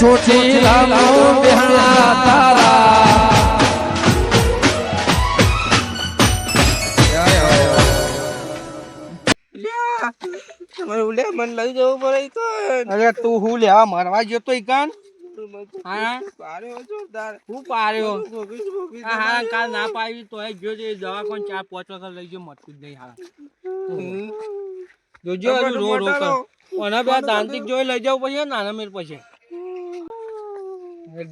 ચોટીલાનો બેહણા તારા ઉલે મને લઈ જવું પડે તો. અરે તું હું લેવા મરવા જતો તો કાન? હા? પાર્યો જોરદાર. હું ભોગવીશ. હા હા કાલ ના પાવી તો એ જોજે દવા કોણ ચાર પાંચ વખત લઈ ગયો મટતું જ નહીં હા જોજો રો રો ઓના બે દાંતિક જોઈ લઈ જવું પછી નાના મેર પછી.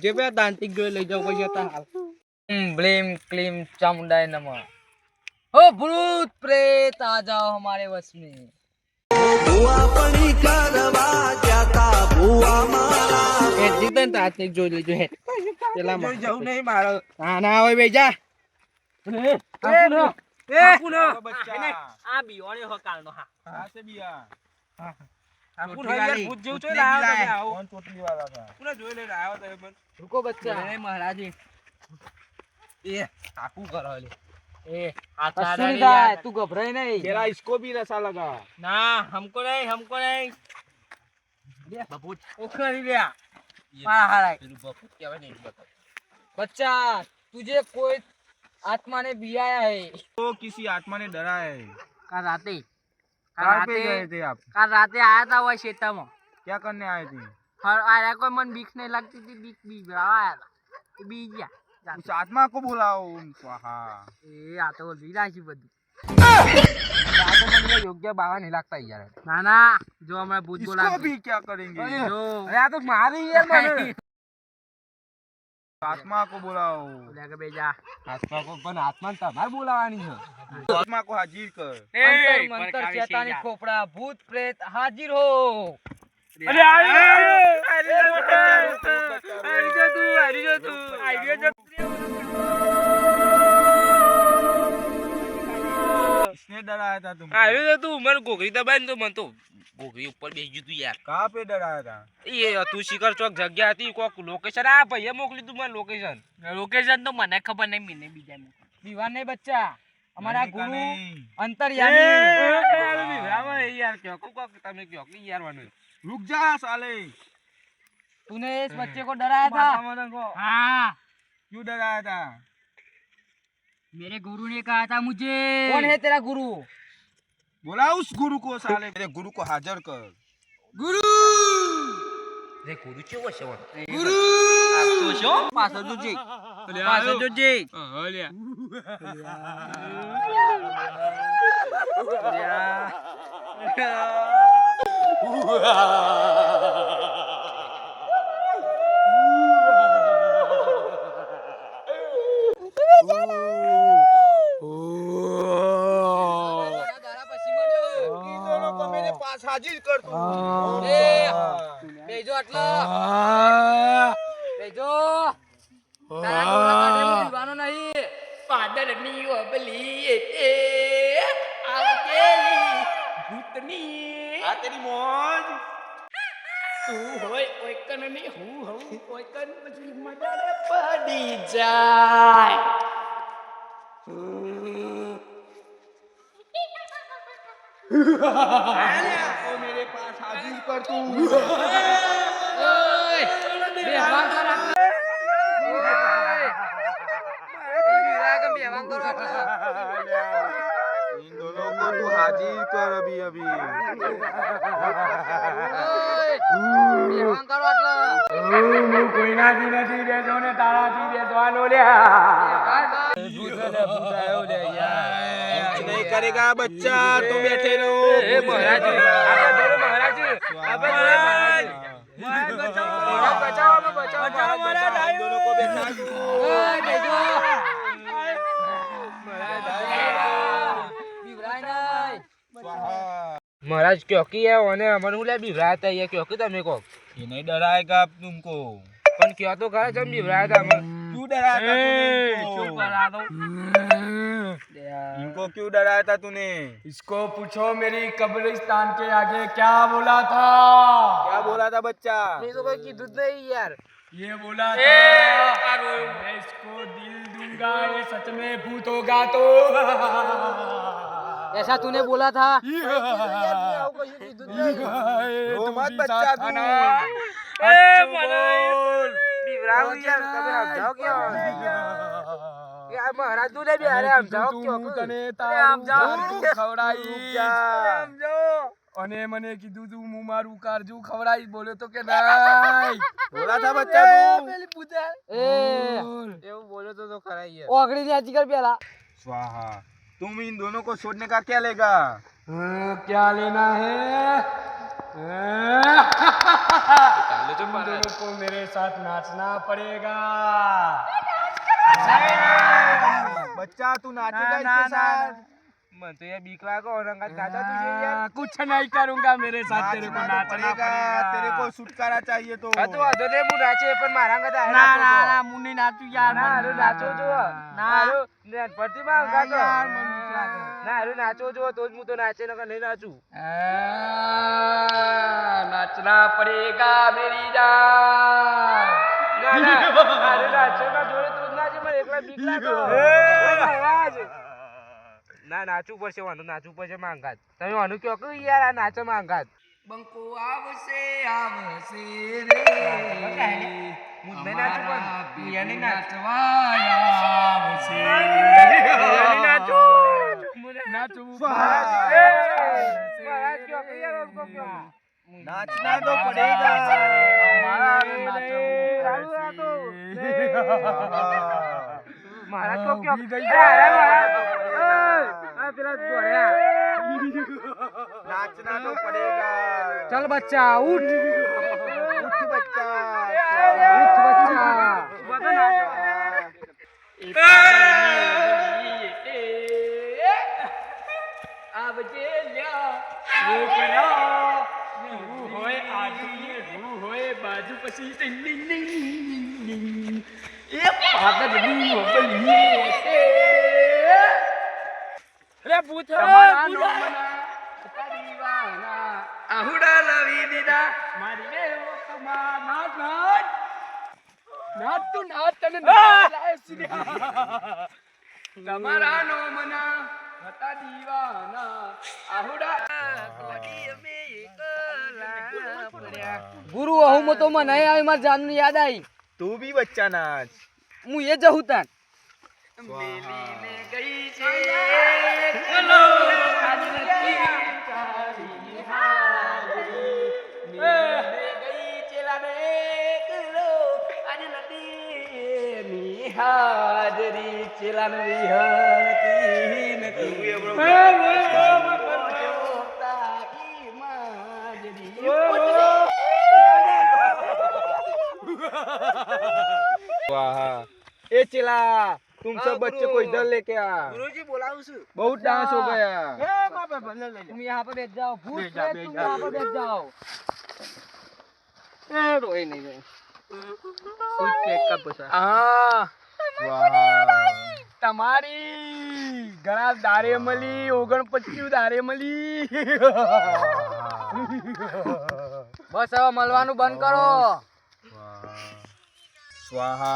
જે બે દાંતિક જોઈ લઈ જાવ પછી હતા હાલ. બ્લેમ ક્લેમ ચામુંડાય નમ. હો ભૂત પ્રેત આ જાઓ હમારે વશ में ભૂઆ પણી કરવા ગયા તા મારા એ જીતન તાંતિક જોઈ લેજો હે. પેલા માં જવું નહીં મારો. ના ના હોય બે જા. એ નો એ. બચ્ચા. આ બિયોણે હો. કાલ નો હા હા સે બિયા હા. જોઈ લઈને આવ્યો તમે મને. रुको बच्चा અરે મહારાજ એ આખું કરો લે. ए हाथ कष्ट आड़ा नहीं नहीं था यार। तू घबराए नहीं तेरा इसको भी नशा लगा ना हमको नहीं हमको नहीं बबूत उखड़ लिया मारा हारा बच्चा तुझे कोई आत्मा ने बियाया है तो किसी आत्मा ने डरा है कल राते કાલ રાતે આયા તા હોય શેતામાં ક્યાં કરને આયા તી હર આયા કોઈ મને બીક નહીં લાગતી તી બીક બી આયા તા. બી ગયા સાતમાં કો બોલાવો હા. એ આ તો લીલા છે બધું. યોગ્ય બાવા નહીં લાગતા યાર. ના ના જો હમણાં ભૂત બોલા ક્યાં કરેંગે? જો આ તો મારી યાર મને. આત્મા કો બોલાવો લાગે બેજા આત્મા કો પણ આત્મા તમારે બોલાવાની છે આત્મા કો હાજર કર અંતર મંતર ચેતાની ખોપડા ભૂત પ્રેત હાજર હો અરે આવી આવી જો તું આવી જો તું આવી જો किसने डराया था तुम આવ્યો તો તું મને ઘોઘરી દબાઈને તો મને તો ઘોઘરી ઉપર બેસી ગયું તું યાર कहाँ पे डराया था એ તું શિખર ચોક જગ્યા હતી કોક લોકેશન આ ભાઈએ મોકલી તું મને લોકેશન લોકેશન તો મને ખબર નહીં મને બીજા મોકલી દીવાન નહીં બચ્ચા અમારા मैंने कहा ગુરુ नहीं। અંતરયામી યાર ક્યો કોક તમે ક્યો કે યાર મને रुक जा साले तूने इस बच्चे को डराया था मदन को हाँ क्यों डराया था मेरे गुरु ने कहा था मुझे कौन है तेरा गुरु बोला उस गुरु को साले मेरे गुरु को हाजिर कर રે ગુરુ કેવો છે વણ ગુરુ આ તો છો પાછો જોજે પાછો જોજે હા બેજો આટલો. બેજો. તારા નહીં. પાદરની ઓબલી એ આવકેલી ભૂતની. આ તેરી મોજ. તું હોય ઓઈકનની હું હું ઓઈકન પછી મટાડે પડી જાય. આલે નથી કરતું હાજી કર અભી અભી. હું કોઈનાથી નથી બચ્ચા તું બેઠે રહો. મહારાજ महाराज क्योंकि है उन्हें हमारे भी बिभराया था ये क्योंकि था मेरे को ये नहीं डराएगा अब तुमको पर क्या तो कहा जब भी बिभराया था हमें क्यों डराया था क्यों डरा दो इनको क्यों डराया था तूने इसको पूछो मेरी कब्रिस्तान के आगे क्या बोला था? क्या बोला था बच्चा? नहीं तो कोई दूध नहीं यार ये बोला था मैं इसको दिल दूँगा ये सच में भूत होगा तो। ऐसा तूने बोला था रो मत बच्चा तू બીવરાવું યાર તમે સમજાવો કેવો એ આ મહારાજ નું નહીં બિહારે સમજાવો કેવો તું તને અરે તારું સમજાવો. ઘરનું ખવડાવીશ. સમજાવો અને મને કીધું તું હું મારું કારજુ ખવડાવીશ બોલ્યો તો કે નહીં થોડા થા બચ્ચા તું એ એવું બોલો તો તો ખરા યાર ઓગળી ની આજકાલ પેલા स्वाहा तुम इन दोनों को छोड़ने का क्या लेगा हाँ, क्या लेना है तुम दोनों को मेरे साथ नाचना पड़ेगा बच्चा तू नाचेगा ना, इसके ना, साथ मन तो ये बीक लागा और रंगा गाता तुझे यार कुछ नहीं करूंगा मेरे साथ तेरे को नाचना पड़ेगा तेरे को छुटकारा चाहिए तो तो अदो ने मु नाचे पर मारांगा ता ना ना ना मु नहीं नाचू यार ना अरे नाचो जो ना अरे नेट परती मांग का तो यार मन बीक लागा ना अरे नाचो जो तो मु तो नाचे ना नहीं नाचू नाचना पड़ेगा मेरी जान ना ना अरे नाचे का जोरे तो नाचे पर एकला बीक लागा ए महाराज ના નાચવું પડશે વાંધો નાચું પડશે માંગાત. તમે વાનું કહો કે યાર આ નાચો માંગાત. બંકુ આવશે આવશે રે. હું નાચું પણ યાને નાચવા આવશે નાચું. નાચું. મહારાજ તો પડેગા અમારા નાચો તો મહારાજ કો तेरा दोहरा नाचना तो पड़ेगा चल बच्चा उठ उठ बच्चा उठ बच्चा अब जे ये नहीं અરે ભૂત આહુડા લવી દીધા મારી બે નહીં આવી મારી જાનની યાદ આવી. તું બી બચ્ચા નાચ હું એ જહુતાન મેલીને ગઈ છે ચલો તારી હાજરી. ચેલાને આજ નથી એની હાજરી. ચેલાને વિહરતી નથી. તારી માજરી. स्वाहा ए चिला तुम सब बच्चे को इधर लेके आ ગુરુજી બોલાવું છું बहुत डांस हो गया तुम यहाँ पे बैठ जाओ भूत बैठ जा, प्रेत बैठ तुम जा, यहाँ पे बैठ बैठ जाओ ए रोए नहीं गए હા स्वाहा તમારી ઘણા દારે મળી ઓગણપચીસ દારે મળી બસ હવે મળવાનું બંધ કરો स्वाहा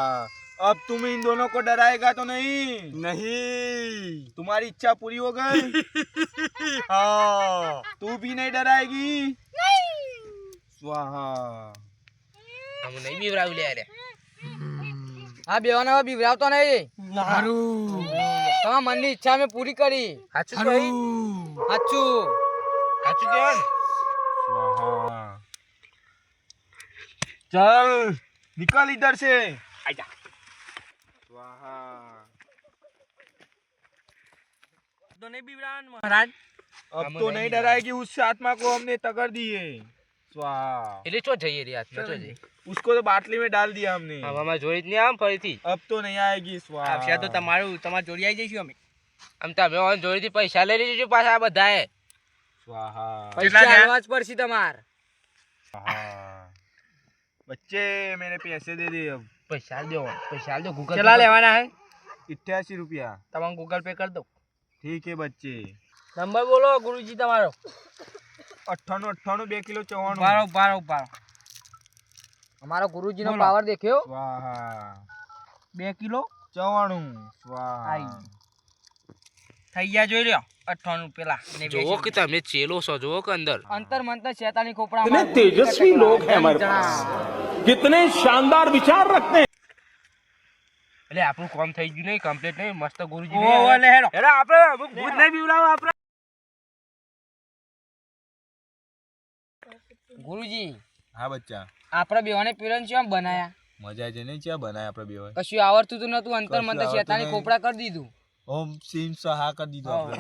अब तुम इन दोनों को डराएगा तो नहीं નહીં तुम्हारी इच्छा पूरी हो गई હા तू भी नहीं डराएगी स्वाहा હું નહીં બીવરાવું લે અરે હા બેવાના હવે બીવરાવતો નહીં સારું તમારા મનની ઈચ્છા મેં પૂરી કરી સાચું કહી સાચું સાચું કહેવાય ને स्वाहा चल निकल इधर से आजा स्वाहा તો નહીં બીવરાવાનું મહારાજ अब हम तो नहीं नहीं डराएगी उस आत्मा को हमने तकर दी है स्वाहा એટલે ચો જઈએ રે આત્મા ચો જઈએ उसको तो बाटली में डाल दिया हमने હવે અમારે જોઈ જ નહીં આમ ફરીથી अब तो नहीं आएगी स्वाहा આવશે તો તમારું તમારે જોડી આવી જઈશું અમે આમ તમે ઓન જોડીથી પૈસા લઈ લેજો પાછા આ બધાએ स्वाहा પૈસા હાલવા જ પડશે તમાર स्वाहा बच्चे मेरे पैसे दे दे अब પૈસા દો પૈસા દો ગૂગલ કેટલા લેવાના હે? ઇઠ્યાસી રૂપિયા. તમારું ગૂગલ પે કરી દો ઠીક હે બચ્ચે. નંબર બોલો ગુરુજી તમારો. અઠ્ઠાણું અઠ્ઠાણું બે કિલો ચોવાણું. ઉભારો ઉભારો ઉભારો. અમારો ગુરુજીનો પાવર દેખ્યો? વાહ બે કિલો? ચવાણું. વાહ થઈ ગયા જોઈ રહ્યા અઠ્ઠાણું પેલા ને જોવો કે તમે ચેલો છો જોવો કે અંદર અંતર મંતર શેતાની ખોપડા कितने तेजस्वी लोग हैं हमारे पास कितने शानदार विचार रखते हैं એટલે આપણું કામ થઈ ગયું નહીં કમ્પ્લીટ નહીં મસ્ત ગુરુજી ઓ, ઓ, લે હેડો. હેડો આપણે અમુક ભૂત નહીં બીવડાવો આપણે ગુરુજી હા બચ્ચા આપણે બેવાને પીરન છે બનાયા મજા છે નહીં ચા બનાય આપણે બે હોય કશું આવડતું તો નતું અંતર કશું મંતર આવડતું શેતાની નહીં. ખોપડા કરી દીધું ઓમ સીમ સહા કરી દીધું આપણે